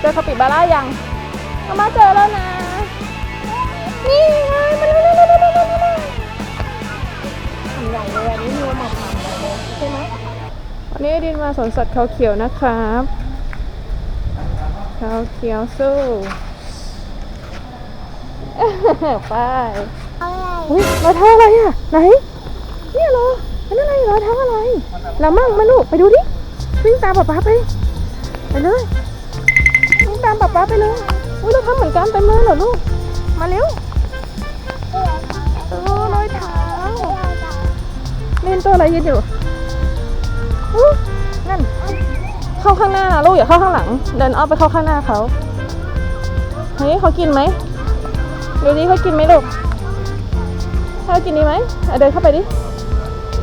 เจอคาปิบาร่ายังมามาเจอแล้วนะ นี่ไงมาเร็วเร็วเร็วเร็วเร็วเร็วเร็วทำใหญ่เลยอันนี้มีมาทำเลยใช่ไหมวันนี้ดินมาสวนสัตว์เขาเขียวนะครับเขาเขียวสู้ไปอะไรอุ้ยรอยเท้าอะไรอะ ไหน เนี่ยเหรอมันอะไรรอยเท้าอะไรเรามั่งมาลูกไปดูดิวิ่งตามป๊าป๊าไป ไปเลย ตามป๊าป๊าไปเลยอุ้ยเราทำเหมือนกันเต็มเลยเหรอลูก มาเร็วเออรอยเท้าเล่นตัวอะไรยืนอยู่อู้นั่น เข้าข้างหน้านะลูกอย่าเข้าข้างหลัง เดินอ้อมไปเข้าข้างหน้าเขาเฮ้ยเขากินไหมดูดิเขากินไหมลูกเขากินดีไหมเดินเข้าไปดิ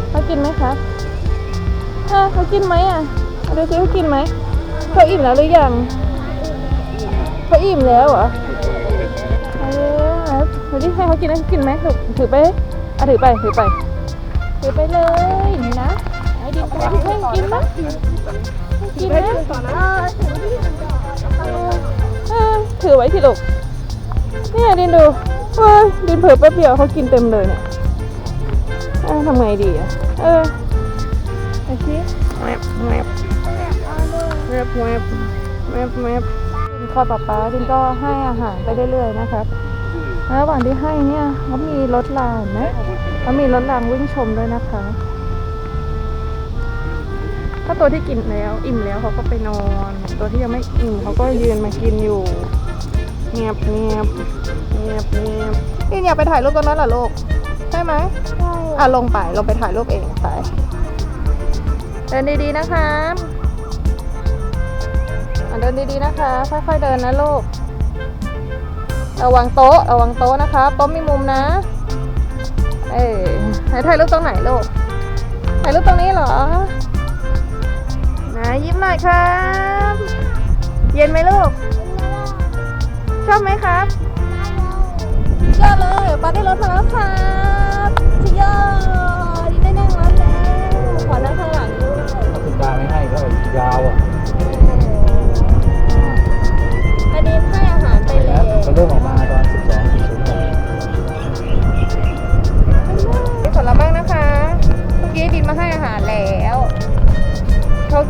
เขากินไหมครับเออเขากินไหมอะอะดูสิเขากินไหมเขาอิ่มแล้วหรือยัง เขาอิ่มแล้วเหรอเออดูดิให้เขากินนะกินไหมถือถือไปอะถือไปถือไป ถือไปเลยนี่นะไอ้ดินไปให้กินมั้ยกินนะเออถึงที่เออเออถือไว้สิลูกเนี่ยดินดูเฮ้ยดินเผลอแป๊บเดียวเขากินเต็มเลยเนี่ยเออทำไงดีอะเออไอ้ชี้แวบแวบแวบแวบแวบแวบดิน คอยป๊าป๊าดินก็ให้อาหารไปเรื่อยๆนะครับแล้วระหว่างที่ให้เนี่ยเขามีรถรางเห็นไหมเขามีรถรางวิ่งชมด้วยนะคะ ถ้าตัวที่กินแล้ว อิ่มแล้วเขาก็ไปนอน ตัวที่ยังไม่อิ่มเขาก็ยืนมากินอยู่ เงียบเงียบเงียบเงียบนี่อยากไปถ่ายรูปตรงนั้นเหรอลูกใช่ไหมอะลงไปลงไปถ่ายรูปเองไปเดินดีๆนะครับอะ เดินดีๆนะคะ ค่อยๆเดินนะลูก ระวังโต๊ะ ระวังโต๊ะนะคะโต๊ะมีมุมนะ เอ้ยไหนถ่ายรูปตรงไหนลูก ถ่ายรูปตรงนี้เหรอ นะยิ้มหน่อยครับ เย็นไหมลูก ชอบไหมครับ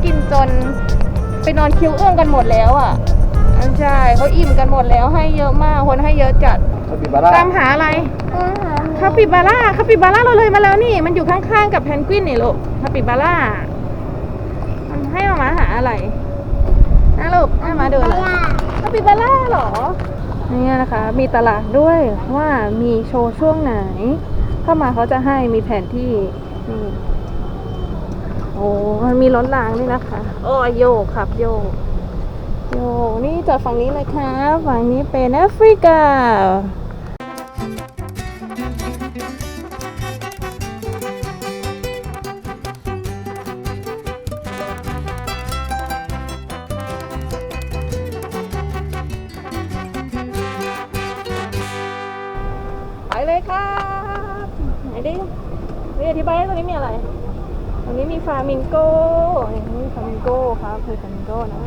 กินจนไปนอนคิ้วเอื้องกันหมดแล้วอะอันใช่เขาอิ่มกันหมดแล้วให้เยอะมากคนให้เยอะจัดคาปิบาร่าตามหาอะไรอาหารคาปิบาร่าคาปิบาร่าเราเลยมาแล้วนี่ มันอยู่ข้างๆกับแพนกวินนี่ลูกคาปิบาร่ามันให้มามาหาอะไรนะลูกให้มาดูเลยคาปิบาร่าเหรอนี่นะคะ มีตลาดด้วยว่ามีโชว์ช่วงไหน เข้ามาเขาจะให้มีแผนที่นี่ โอ้มันมีรถรางด้วยนะคะ โอ้โยกครับโยกโยกนี่จอดฝั่งนี้เลยครับฝั่งนี้เป็นแอฟริกาไปเลยครับไหนดิเรียอธิบายให้ตรงนี้มีอะไร ตรงนี้มีฟามิงโก้นี่มีฟามิงโก้ครับคือฟามิงโก้นะ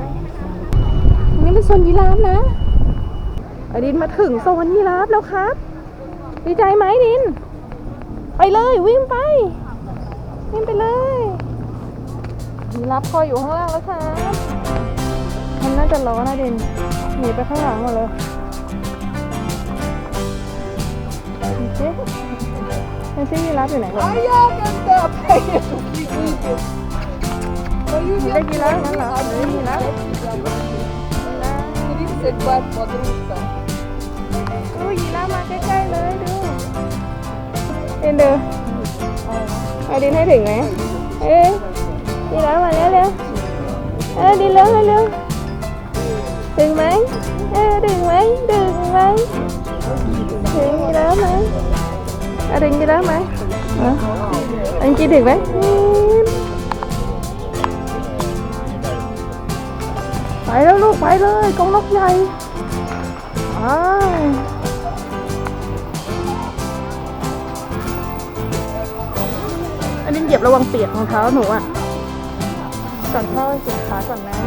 ตรงนี้เป็นโซนยีราฟนะอดินมาถึงโซนยีราฟแล้วครับ ดีใจไหมดิน ไปเลยวิ่งไป วิ่งไปเลยยีราฟคอยอยู่ข้างล่างแล้วครับมันน่าจะร้อนนะดินหนีไปข้างหลังหมดเลยดูสิดูสิยีราฟอยู่ไหนวะ I am in the pain to keep moving. ได้ยีราฟงั้นเหรอได้ยีราฟ Please sit back for the rooster. ดูยีราฟมาใกล้ๆเลยดูเดิน ดูเอาดินให้ถึงไหมเอ้ยยีราฟมาแล้วเร็วเออดินเร็วเร็วถึงไหมเออถึงไหมถึงไหม ไปแล้วลูกไปเลยกรงนกใหญ่ไปอันนี้เหยียบระวังเปียกรองเท้าหนูอะก่อนเข้าเสียขาก่อนนะ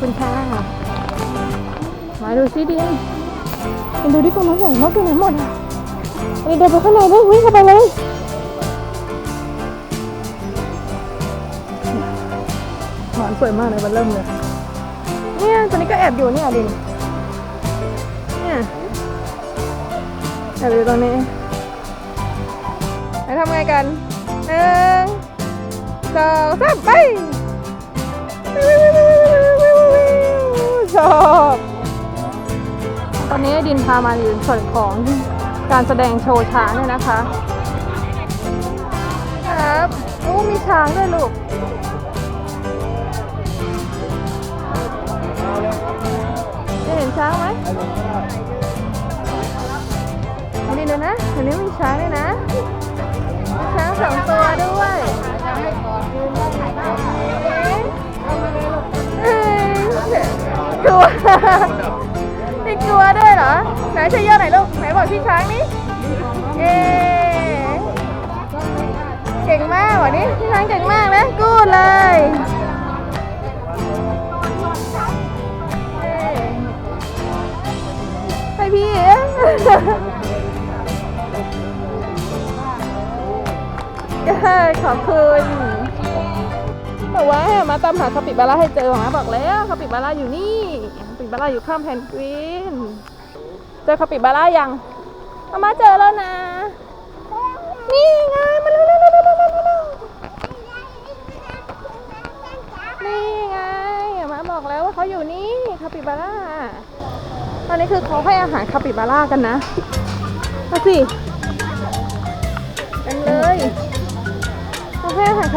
คุณค่ะมาดูซิดิมาดูดิตรงนั้นใหญ่มากตรงไหนหมดอะอันนี้เดินไปข้างในเลยวิ่งเข้าไปเลย หวานสวยมากเลยมันเริ่มเลย เนี่ยตัวนี้ก็แอบอยู่เนี่ยดินเนี่ยแอบอยู่ตรงนี้ไปทำไงกันหนึ่งสองสามไปชอบตอนนี้ดินพามาอยู่ส่วนของการแสดงโชว์ช้างเนี่ยนะคะ ครับโอ้มีช้างด้วยลูก ห็นช้างไหมนนี้ดูนะอันนี้มีช้างด้วยนะ ช้างสองตัวด้วยกลัวไม่กลัวด้วยเหรอ ไหนช่วยย่อหน่อยลูก ไหนบอกพี่ช้างนี่เย้เก่งมากวันนี้พี่ช้างเก่งมากนะ กูดเลย ขอบคุณบอกว่ามาตามหาคาปิบาร่าให้เจอหมาบอกแล้วคาปิบาร่าอยู่นี่คาปิบาร่าอยู่ข้ามแพนกวินเจอคาปิบาร่ายังมามาเจอแล้วนะ นี่ไงมาเร็วเร็วเร็วเร็วเร็วเร็วเร็วนี่ไงมาบอกแล้วว่าเขาอยู่นี่คาปิบาร่าตอนนี้คือเขาให้อาหารคาปิบาร่ากันนะมาสิ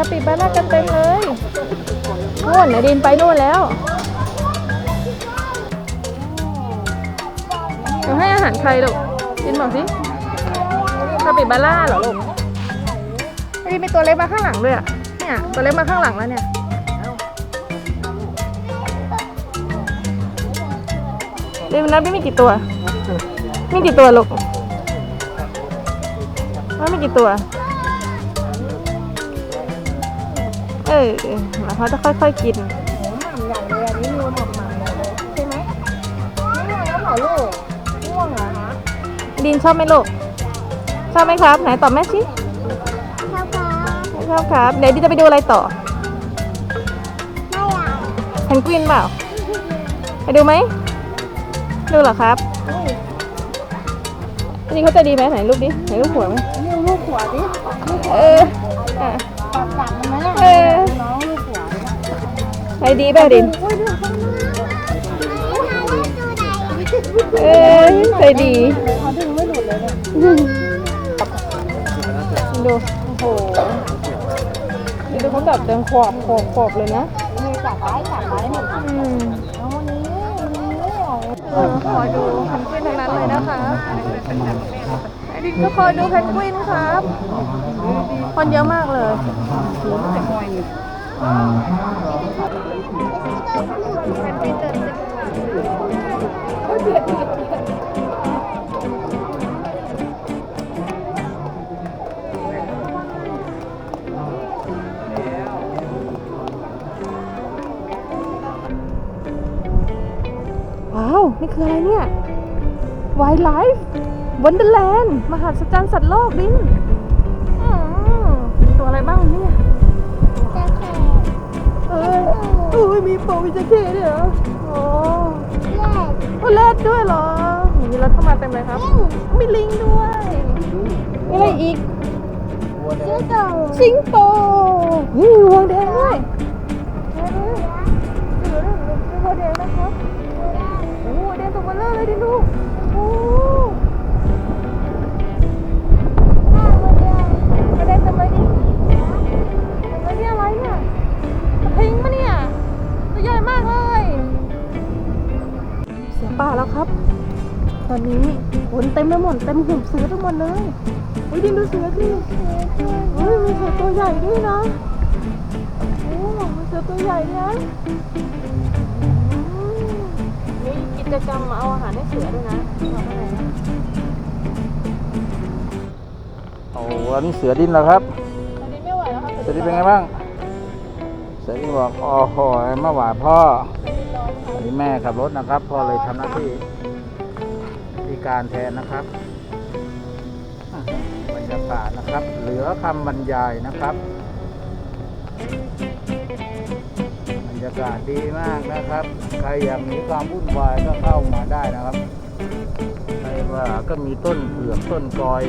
คาปิบาร่ากันเต็มเลยนู่นนายดินไปนู่นแล้วเดี๋ยวให้อาหารใครลูกดินบอกสิคาปิบาร่าเหรอลูกนายดินมีตัวเล็กมาข้างหลังด้วยอะเนี่ยตัวเล็กมาข้างหลังแล้วเนี่ยดี๋ยวนับดิมีกี่ตัว มีกี่ตัวลูกว่ามีกี่ตัว เออแล้วเขาจะค่อยๆกินหมูหม่ำอย่างเลยอันนี้ดูหม่ำหม่ำเลยใช่ไหมง่วงแล้วหรอลูกง่วงเหรอคะดินชอบไหมลูกชอบไหมครับ ไหนตอบแม่ชิชอบครับชอบครับเดี๋ยวดิจะไปดูอะไรต่อไม่อากเพนกวินเปล่าไปดูไหมดูเหรอครับจริงเขาจะดีไหมไหนรูปดิไหนรูปหัวไหมนี่ลูกหัวดิลูกหัเออปากจับมันไหมเใจดีเปล่าดินอุ้ยไม่น่าเออใจดีดึงไม่หลุดเลยเนี่ยดู โอ้โหดูเขาแบบเดินขอบขอบขอบเลยนะมีจับไว้จับไว้หนึ่งอืมเอาวันนี้วันนี้เอาเออคอยดูเพนกวินทั้งนั้นเลยนะคะไอ้ดินก็คอยดูเพนกวินครับ คนเยอะมากเลย ว้าว นี่คืออะไรเนี่ย Wildlife Wonderland มหัศจรรย์สัตว์โลกดินอืมตัวอะไรบ้างเนี่ย เออเอ้ยมีโปวิจเคด้วยเหรอโอ้แรกโอ้แรดด้วยเหรอมีรถเข้ามาเต็มเลยครับมีลิงด้วยมีอะไรอีกชื่อโตสิงโตนี่มีวัวแดงด้วย ป่าแล้วครับ ตอนนี้คนเต็มไปหมดเต็มหุบเสือไปหมดเลยอุ้ยดิดูเสือดิเฮ้ยมีเสือตัวใหญ่ด้วยนะโอ้มีเสือตัวใหญ่นะอืมมีกิจกรรมเอาอาหารให้เสือด้วยนะบอกว่าไงนะโอ้อันนี้เสือดินเหรอครับตอนนี้ไม่ไหวแล้วครับเสือดินเป็นไงบ้างเสือดินบอกโอ้โหมาหวานพ่อต อันนี้แม่ขับรถนะครับพ่อเลยทำหน้าที่พิการแทนนะครับบรรยากาศนะครับ เหลือคำบรรยายนะครับบรรยากาศดีมากนะครับ ใครอยากหนีความวุ่นวายก็เข้ามาได้นะครับใครว่าก็มีต้นเผือกต้นกอย